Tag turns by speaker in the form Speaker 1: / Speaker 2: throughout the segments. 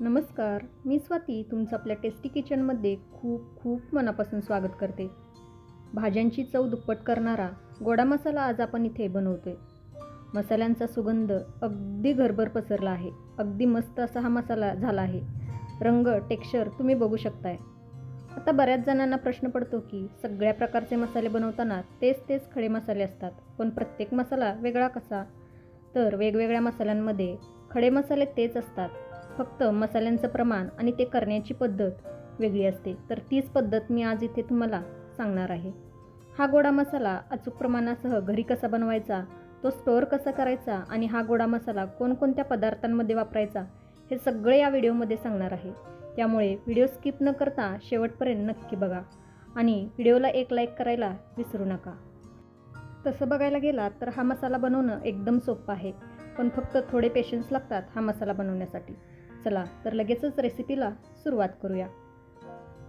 Speaker 1: नमस्कार मी स्वाती तुमचं आपल्या टेस्टी किचनमध्ये खूप खूप मनापासून स्वागत करते. भाज्यांची चव दुप्पट करणारा गोडा मसाला आज आपण इथे बनवतोय. मसाल्यांचा सुगंध अगदी घरभर पसरला आहे. अगदी मस्त असा हा मसाला झाला आहे. रंग टेक्स्चर तुम्ही बघू शकताय. आता बऱ्याच जणांना प्रश्न पडतो की सगळ्या प्रकारचे मसाले बनवताना तेच तेच खडे मसाले असतात. पण प्रत्येक मसाला वेगळा कसा? तर वेगवेगळ्या मसाल्यांमध्ये खडे मसाले तेच असतात. फक्त मसाल्यांचं प्रमाण आणि ते करण्याची पद्धत वेगळी असते. तर तीच पद्धत मी आज इथे तुम्हाला सांगणार आहे. हा गोडा मसाला अचूक प्रमाणासह घरी कसा बनवायचा तो स्टोअर कसा करायचा आणि हा गोडा मसाला कोणकोणत्या पदार्थांमध्ये वापरायचा हे सगळे या व्हिडिओमध्ये सांगणार आहे. त्यामुळे व्हिडिओ स्किप न करता शेवटपर्यंत नक्की बघा आणि व्हिडिओला एक लाईक करायला विसरू नका. तसं बघायला गेला तर हा मसाला बनवणं एकदम सोपं आहे पण फक्त थोडे पेशन्स लागतात हा मसाला बनवण्यासाठी. चला तर लगेचच रेसिपीला सुरुवात करूया.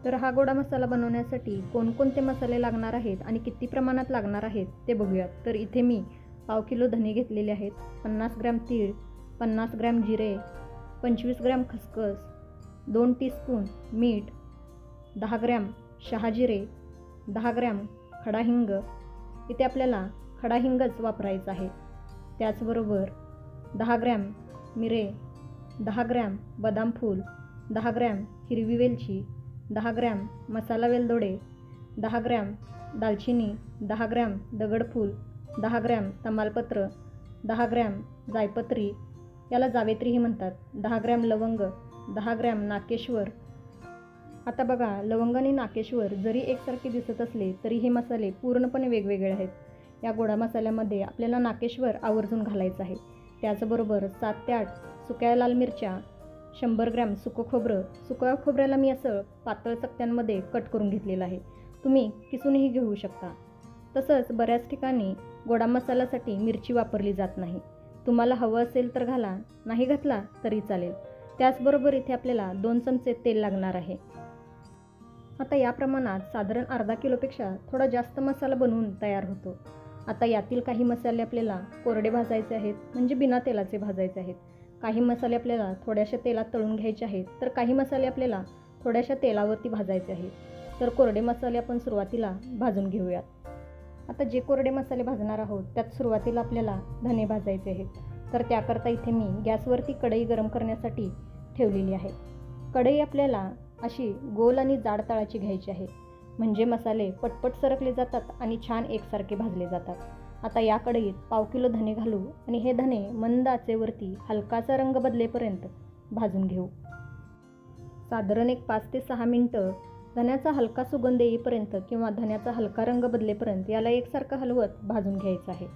Speaker 1: तर हा गोडा मसाला बनवण्यासाठी कोणकोणते मसाले लागणार आहेत आणि किती प्रमाणात लागणार आहेत ते बघूयात. तर इथे मी पाव किलो धने घेतलेले आहेत पन्नास ग्रॅम तीळ पन्नास ग्रॅम जिरे पंचवीस ग्रॅम खसखस दोन टीस्पून मीठ दहा ग्रॅम शहाजिरे दहा ग्रॅम खडा हिंग. इथे आपल्याला खडा हिंगच वापरायचा आहे. त्याचबरोबर दहा ग्रॅम मिरे दहा ग्रॅम बदाम फूल दहा ग्रॅम हिरवी वेलची दहा ग्रॅम मसाला वेलदोडे दहा ग्रॅम दालचिनी दहा ग्रॅम दगडफूल दहा ग्रॅम तमालपत्र दहा ग्रॅम जायपत्री याला जावेत्रीही म्हणतात. दहा ग्रॅम लवंग दहा ग्रॅम नाकेश्वर. आता बघा लवंग आणि नाकेश्वर जरी एकसारखे दिसत असले तरी हे मसाले पूर्णपणे वेगवेगळे आहेत. या गोडा मसाल्यामध्ये आपल्याला नाकेश्वर आवर्जून घालायचं आहे. त्याचबरोबर सात ते आठ सुक्या लाल मिरच्या शंभर ग्रॅम सुकं खोबरं. सुक्या खोबऱ्याला मी असं पातळ चकत्यांमध्ये कट करून घेतलेलं आहे. तुम्ही किसूनही घेऊ शकता. तसंच बऱ्याच ठिकाणी गोडा मसाल्यासाठी मिरची वापरली जात नाही. तुम्हाला हवं असेल तर घाला नाही घातला तरी चालेल. त्याचबरोबर इथे आपल्याला दोन चमचे तेल लागणार आहे. आता या प्रमाणात साधारण अर्धा किलोपेक्षा थोडा जास्त मसाला बनवून तयार होतो. आता यातील काही मसाले आपल्याला कोरडे भाजायचे आहेत म्हणजे बिना तेलाचे भाजायचे आहेत. काही मसाले आपल्याला थोड्याशा तेलात तळून घ्यायचे आहेत तर काही मसाले आपल्याला थोड्याशा तेलावरती भाजायचे आहेत. तर कोरडे मसाले आपण सुरुवातीला भाजून घेऊयात. आता जे कोरडे मसाले भाजणार आहोत त्यात सुरुवातीला आपल्याला धने भाजायचे आहेत. तर त्याकरता इथे मी गॅसवरती कढई गरम करण्यासाठी ठेवलेली आहे. कढई आपल्याला अशी गोल आणि जाड तळाची घ्यायची आहे. म्हणजे मसाले पटपट सरकले जातात आणि छान एकसारखे भाजले जातात. आता या कढईत पाव किलो धने घालू आणि हे धने मंद आचेवरती हलकाचा रंग बदलेपर्यंत भाजून घेऊ. साधारण एक पाच ते सहा मिनटं धन्याचा हलका सुगंध येईपर्यंत किंवा धन्याचा हलका रंग बदलेपर्यंत याला एकसारखं हलवत भाजून घ्यायचं आहे.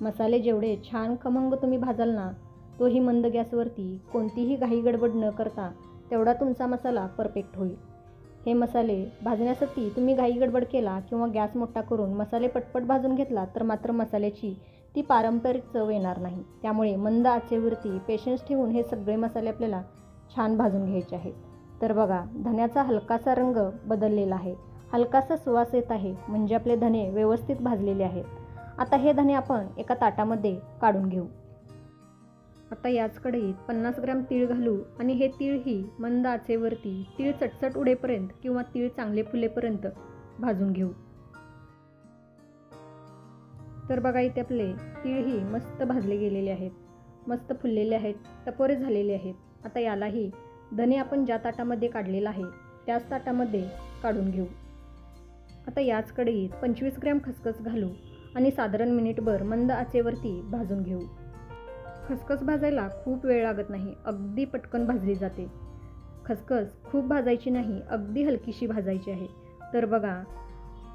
Speaker 1: मसाले जेवढे छान खमंग तुम्ही भाजाल ना तोही मंद गॅसवरती कोणतीही घाई गडबड न करता तेवढा तुमचा मसाला परफेक्ट होईल. हे मसाले भाजण्यासाठी तुम्ही घाई गडबड केला किंवा गॅस मोठा करून मसाले पटपट भाजून घेतला तर मात्र मसाल्याची ती पारंपरिक चव येणार नाही. त्यामुळे मंद आचेवरती पेशन्स ठेवून हे सगळे मसाले आपल्याला छान भाजून घ्यायचे आहेत. तर बघा धन्याचा हलकासा रंग बदललेला आहे. हलकासा सुवास येत आहे म्हणजे आपले धने व्यवस्थित भाजलेले आहेत. आता हे धने आपण एका ताटामध्ये काढून घेऊ. आता याच कढईत पन्नास ग्रॅम तीळ घालू आणि हे तीळही मंद आचेवरती तीळ चटचट उडेपर्यंत किंवा तीळ चांगले फुलेपर्यंत भाजून घेऊ. तर बघा इथे आपले तीळही मस्त भाजले गेलेले आहेत. मस्त फुललेले आहेत टपोरे झालेले आहेत. आता यालाही धने आपण ज्या ताटामध्ये काढलेला आहे त्याच ताटामध्ये काढून घेऊ. आता याच कढईत पंचवीस ग्रॅम खसखस घालू आणि साधारण मिनिटभर मंद आचेवरती भाजून घेऊ. खसखस भाजायला खूप वेळ लागत नाही अगदी पटकन भाजली जाते. खसखस खूप भाजायची नाही अगदी हलकीशी भाजायची आहे. तर बघा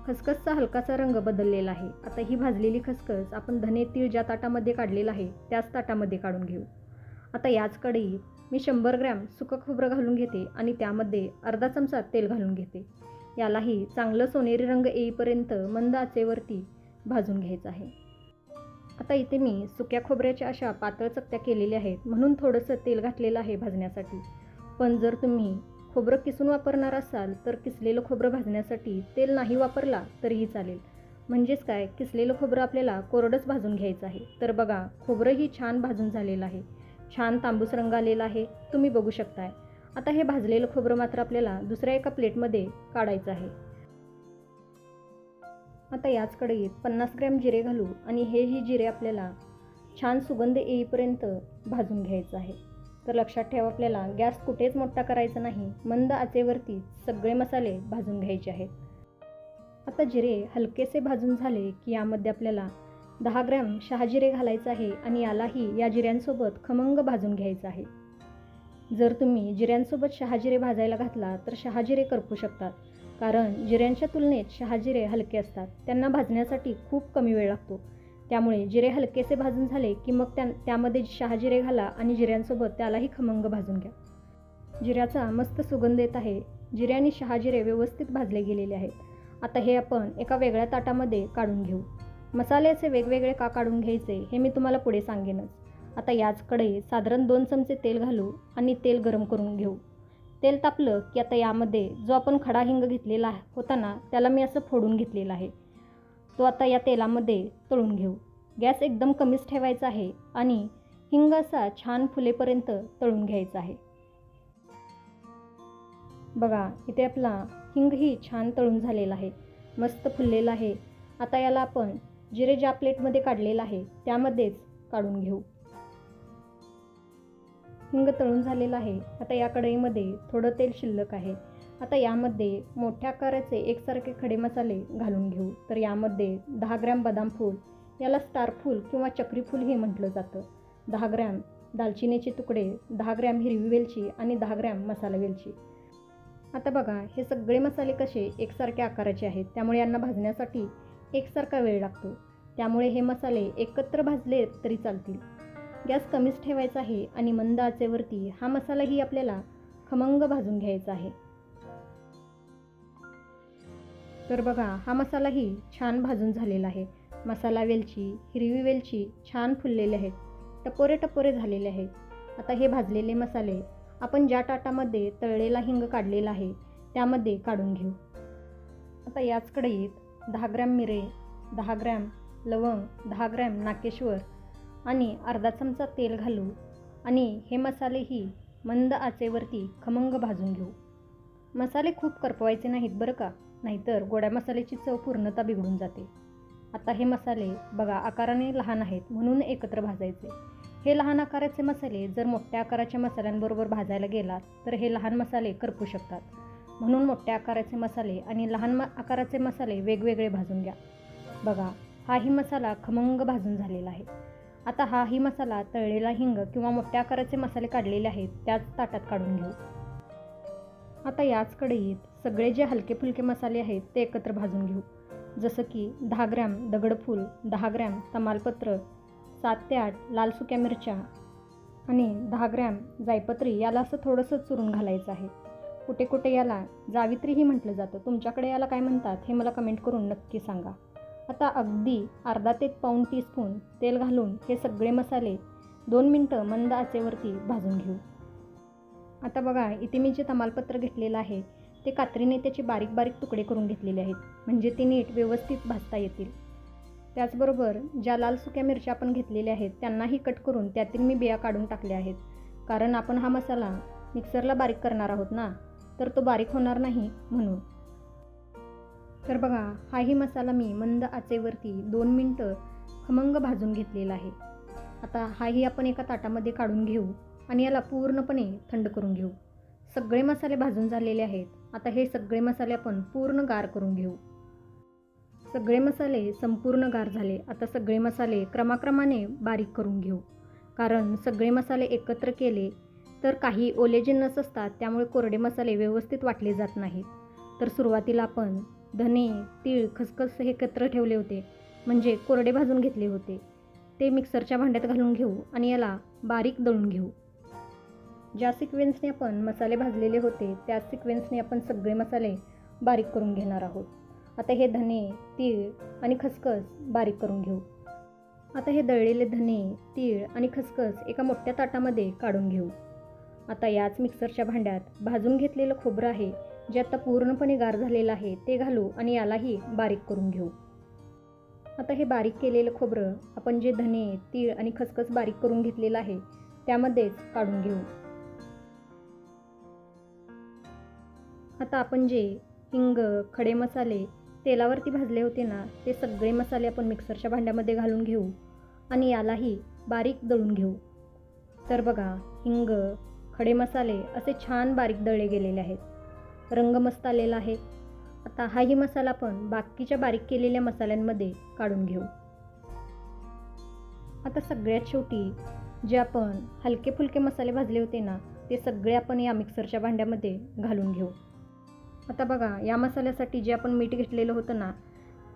Speaker 1: खसखसचा हलकासा रंग बदललेला आहे. आता ही भाजलेली खसखस आपण धने तीळ ज्या ताटामध्ये काढलेला आहे त्याच ताटामध्ये काढून घेऊ. आता याच कढईत मी शंभर ग्रॅम सुकं खोबरं घालून घेते आणि त्यामध्ये अर्धा चमचा तेल घालून घेते. यालाही चांगलं सोनेरी रंग येईपर्यंत मंद आचेवरती भाजून घ्यायचं आहे. आता इथे मी सुक्या खोबऱ्याच्या अशा पातळ चकत्या केलेल्या आहेत. म्हणून थोडंसं तेल घातलेलं आहे भाजण्यासाठी. पण जर तुम्ही खोबरं किसून वापरणार असाल तर किसलेलं खोबरं भाजण्यासाठी तेल नाही वापरला तरीही चालेल. म्हणजेच काय? किसलेलं खोबरं आपल्याला कोरडंच भाजून घ्यायचं आहे. तर बघा खोबरंही छान भाजून झालेलं आहे. छान तांबूस रंग आलेला आहे. तुम्ही बघू शकताय. आता हे भाजलेलं खोबरं मात्र आपल्याला दुसऱ्या एका प्लेटमध्ये काढायचं आहे. आता याच कढईत पन्नास ग्रॅम जिरे घालू आणि हेही जिरे आपल्याला छान सुगंध येईपर्यंत भाजून घ्यायचं आहे. तर लक्षात ठेवा आपल्याला गॅस कुठेच मोठा करायचा नाही. मंद आचेवरती सगळे मसाले भाजून घ्यायचे आहेत. आता जिरे हलकेसे भाजून झाले की यामध्ये आपल्याला दहा ग्रॅम शहाजिरे घालायचं आहे आणि यालाही या जिऱ्यांसोबत खमंग भाजून घ्यायचं आहे. जर तुम्ही जिऱ्यांसोबत शहाजिरे भाजायला घातला तर शहाजिरे करपू शकतात. कारण जिऱ्यांच्या तुलनेत शहाजिरे हलके असतात. त्यांना भाजण्यासाठी खूप कमी वेळ लागतो. त्यामुळे जिरे हलकेसे भाजून झाले की मग त्या त्यामध्ये शहाजिरे घाला आणि जिऱ्यांसोबत त्यालाही खमंग भाजून घ्या. जिऱ्याचा मस्त सुगंध येत आहे. जिरे आणि शहाजिरे व्यवस्थित भाजले गेलेले आहेत. आता हे आपण एका वेगळ्या ताटामध्ये काढून घेऊ. मसाले असे वेगवेगळे का काढून घ्यायचे हे मी तुम्हाला पुढे सांगेनच. आता याच साधारण दोन चमचे तेल घालू आणि तेल गरम करून घेऊ. तेल तापलं की आता यामध्ये जो आपण खडा हिंग घेतलेला होता ना त्याला मी असं फोडून घेतलेला आहे. तो आता या तेलामध्ये तळून घेऊ. गॅस एकदम कमीच ठेवायचा आहे आणि हिंग असा छान फुलेपर्यंत तळून घ्यायचा आहे. बघा इथे आपला हिंगही छान तळून झालेला आहे. मस्त फुललेला आहे. आता याला आपण जिरे ज्या प्लेटमध्ये काढलेलं आहे त्यामध्येच काढून घेऊ. हिंग तळून झालेला आहे. आता या कढईमध्ये थोडं तेल शिल्लक आहे. आता यामध्ये मोठ्या आकाराचे एकसारखे खडे मसाले घालून घेऊ. तर यामध्ये दहा ग्रॅम बदाम फूल याला स्टार फूल किंवा चक्रीफूल हे म्हटलं जातं. दहा ग्रॅम दालचिनीचे तुकडे दहा ग्रॅम हिरवी वेलची आणि दहा ग्रॅम मसाला वेलची. आता बघा हे सगळे मसाले कसे एकसारख्या आकाराचे आहेत. त्यामुळे यांना भाजण्यासाठी एकसारखा वेळ लागतो. त्यामुळे हे मसाले एकत्र भाजले तरी चालतील. गॅस कमीच ठेवायचा आहे आणि मंद आचेवरती हा मसालाही आपल्याला खमंग भाजून घ्यायचा आहे. तर बघा हा मसालाही छान भाजून झालेला आहे. मसाला वेलची हिरवी वेलची छान फुललेले आहेत. टपोरे टपोरे झालेले आहेत. आता हे भाजलेले मसाले आपण ज्या टाटामध्ये तळलेला हिंग काढलेला आहे त्यामध्ये काढून घेऊ. आता याच कढईत दहा ग्रॅम मिरे दहा ग्रॅम लवंग दहा ग्रॅम नाकेश्वर आणि अर्धा चमचा तेल घालू आणि हे मसालेही मंद आचेवरती खमंग भाजून घेऊ. मसाले खूप करपवायचे नाहीत बरं का? नाहीतर गोड्या मसाल्याची चव पूर्णता बिघडून जाते. आता हे मसाले बघा आकाराने लहान आहेत म्हणून एकत्र भाजायचे. हे लहान आकाराचे मसाले जर मोठ्या आकाराच्या मसाल्यांबरोबर भाजायला गेलात तर हे लहान मसाले करपू शकतात. म्हणून मोठ्या आकाराचे मसाले आणि लहान म आकाराचे मसाले वेगवेगळे भाजून घ्या. बघा हाही मसाला खमंग भाजून झालेला आहे. आता हाही मसाला तळलेला हिंग किंवा मोठ्या आकाराचे मसाले काढलेले आहेत त्याच ताटात काढून घेऊ. आता याच कढईत सगळे जे हलके फुलके मसाले आहेत ते एकत्र भाजून घेऊ. जसं की दहा ग्रॅम दगडफूल दहा ग्रॅम तमालपत्र सात ते आठ लाल सुक्या मिरच्या आणि दहा ग्रॅम जायपत्री याला असं थोडंसं चुरून घालायचं आहे. कुठे कुठे याला जावित्रीही म्हटलं जातं. तुमच्याकडे याला काय म्हणतात हे मला कमेंट करून नक्की सांगा. आता अगदी अर्धा ते पाऊण टीस्पून तेल घालून हे सगळे मसाले दोन मिनटं मंद आचेवरती भाजून घेऊ. आता बघा इथे मी जे तमालपत्र घेतलेलं आहे ते कात्रीने त्याचे बारीक बारीक तुकडे करून घेतलेले आहेत. म्हणजे ते नीट व्यवस्थित भाजता येतील. त्याचबरोबर ज्या लाल सुक्या मिरच्या आपण घेतलेल्या आहेत त्यांनाही कट करून त्यातील मी बिया काढून टाकल्या आहेत. कारण आपण हा मसाला मिक्सरला बारीक करणार आहोत ना? तर तो बारीक होणार नाही म्हणून. तर बघा हाही मसाला मी मंद आचेवरती दोन मिनटं खमंग भाजून घेतलेला आहे. आता हाही आपण एका ताटामध्ये काढून घेऊ आणि याला पूर्णपणे थंड करून घेऊ. सगळे मसाले भाजून झालेले आहेत. आता हे सगळे मसाले आपण पूर्ण गार करून घेऊ. सगळे मसाले संपूर्ण गार झाले. आता सगळे मसाले क्रमाक्रमाने बारीक करून घेऊ. कारण सगळे मसाले एकत्र केले तर काही ओले जिन्नस असतात त्यामुळे कोरडे मसाले व्यवस्थित वाटले जात नाहीत. तर सुरुवातीला आपण धने तीळ खसखस हे एकत्र ठेवले होते. म्हणजे कोरडे भाजून घेतले होते. ते मिक्सरच्या भांड्यात घालून घेऊ आणि याला बारीक दळून घेऊ. ज्या सिक्वेन्सने आपण मसाले भाजलेले होते त्या सिक्वेन्सने आपण सगळे मसाले बारीक करून घेणार आहोत. आता हे धने तीळ आणि खसखस बारीक करून घेऊ. आता हे दळलेले धने तीळ आणि खसखस एका मोठ्या ताटामध्ये काढून घेऊ. आता याच मिक्सरच्या भांड्यात भाजून घेतलेलं खोबरं आहे जे आता पूर्णपणे गार झालेलं आहे ते घालू आणि यालाही बारीक करून घेऊ. आता हे बारीक केलेलं खोबरं आपण जे धने तीळ आणि खसखस बारीक करून घेतलेलं आहे त्यामध्येच काढून घेऊ. आता आपण जे हिंग खडे मसाले तेलावरती भाजले होते ना ते सगळे मसाले आपण मिक्सरच्या भांड्यामध्ये घालून घेऊ आणि यालाही बारीक दळून घेऊ. तर बघा हिंग खडे मसाले असे छान बारीक दळले गेलेले आहेत. रंग मस्त आलेला आहे. आता हाही मसाला आपण बाकीच्या बारीक केलेल्या मसाल्यांमध्ये काढून घेऊ. आता सगळ्यात शेवटी जे आपण हलके फुलके मसाले भाजले होते ना ते सगळे आपण या मिक्सरच्या भांड्यामध्ये घालून घेऊ. आता बघा या मसाल्यासाठी जे आपण मीठ घेतलेलं होतं ना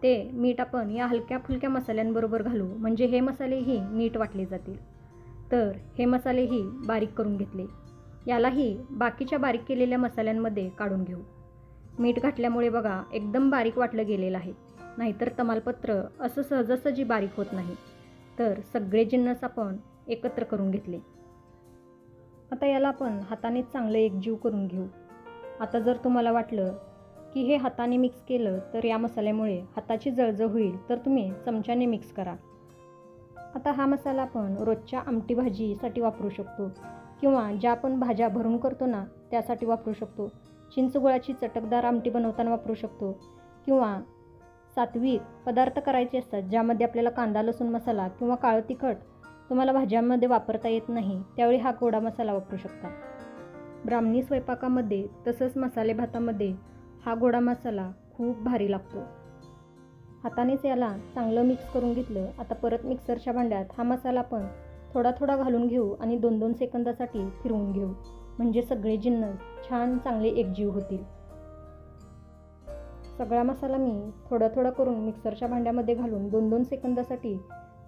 Speaker 1: ते मीठ आपण या हलक्या फुलक्या मसाल्यांबरोबर घालू. म्हणजे हे मसालेही नीट वाटले जातील. तर हे मसालेही बारीक करून घेतले. यालाही बाकीच्या बारीक केलेल्या मसाल्यांमध्ये काढून घेऊ. मीठ घातल्यामुळे बघा एकदम बारीक वाटलं गेलेलं आहे. नाहीतर तमालपत्र असं सहजासहजी बारीक होत नाही. तर सगळे जिन्नस आपण एकत्र करून घेतले. आता याला आपण हाताने चांगलं एकजीव करून घेऊ. आता जर तुम्हाला वाटलं की हे हाताने मिक्स केलं तर या मसाल्यामुळे हाताची जळजळ होईल तर तुम्ही चमच्याने मिक्स करा. आता हा मसाला आपण रोजच्या आमटी भाजीसाठी वापरू शकतो. किंवा ज्या आपण भाज्या भरून करतो ना त्यासाठी वापरू शकतो. चिंचगुळाची चटकदार आमटी बनवताना वापरू शकतो. किंवा सात्विक पदार्थ करायचे असतात ज्यामध्ये आपल्याला कांदा लसूण मसाला किंवा काळं तिखट तुम्हाला भाज्यांमध्ये वापरता येत नाही त्यावेळी हा गोडा मसाला वापरू शकता. ब्राह्मणी स्वयंपाकामध्ये तसंच मसाले भातामध्ये हा गोडा मसाला खूप भारी लागतो. हातानेच याला चांगलं मिक्स करून घेतलं आता परत मिक्सरच्या भांड्यात हा मसाला आपण थोडा थोडा घालून घेऊ आणि दोन दोन सेकंदासाठी फिरवून घेऊ. म्हणजे सगळे जिन्नस छान चांगले एकजीव होतील. सगळा मसाला मी थोडा थोडा करून मिक्सरच्या भांड्यामध्ये घालून दोन दोन सेकंदासाठी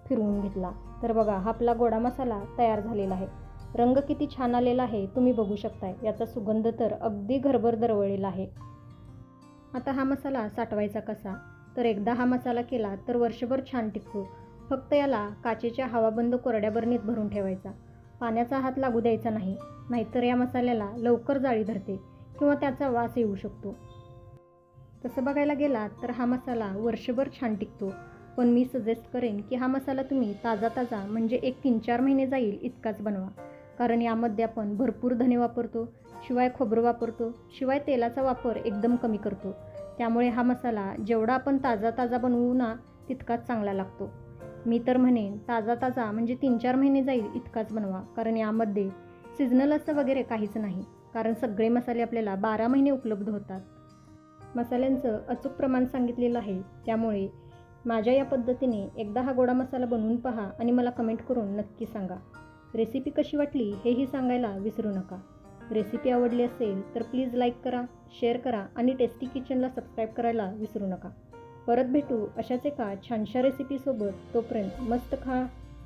Speaker 1: फिरवून घेतला. तर बघा हा आपला गोडा मसाला तयार झालेला आहे. रंग किती छान आलेला आहे तुम्ही बघू शकताय. याचा सुगंध तर अगदी घरभर दरवळलेला आहे. आता हा मसाला साठवायचा कसा? तर एकदा हा मसाला केला तर वर्षभर छान टिकतो. फक्त याला काचेच्या हवाबंद कोरड्या बरणीत भरून ठेवायचा. पाण्याचा हात लागू द्यायचा नाही नाहीतर या मसाल्याला लवकर जाळी धरते किंवा त्याचा वास येऊ शकतो. तसं बघायला गेला तर हा मसाला वर्षभर छान टिकतो. पण मी सजेस्ट करेन की हा मसाला तुम्ही ताजा ताजा म्हणजे एक तीन चार महिने जाईल इतकाच बनवा. कारण यामध्ये आपण भरपूर धने वापरतो शिवाय खोबरं वापरतो शिवाय तेलाचा वापर एकदम कमी करतो. त्यामुळे हा मसाला जेवढा आपण ताजा ताजा बनवू ना तितकाच चांगला लागतो. मी तर म्हणेन ताजा ताजा म्हणजे तीन चार महिने जाईल इतकाच बनवा कारण यामध्ये सिजनल असं वगैरे काहीच नाही कारण सगळे मसाले आपल्याला बारा महिने उपलब्ध होतात. मसाल्यांचं अचूक प्रमाण सांगितलेलं आहे त्यामुळे माझ्या या पद्धतीने एकदा हा गोडा मसाला बनवून पहा आणि मला कमेंट करून नक्की सांगा. रेसिपी कशी वाटली हेही सांगायला विसरू नका. रेसिपी आवडली असेल तर प्लीज लाईक करा शेअर करा आणि टेस्टी किचनला सबस्क्राईब करायला विसरू नका. परत भेटू अशाच एका छानशा रेसिपीसोबत तोपर्यंत मस्त खा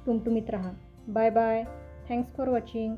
Speaker 1: टुमटुमीत राहा. Bye bye thanks for watching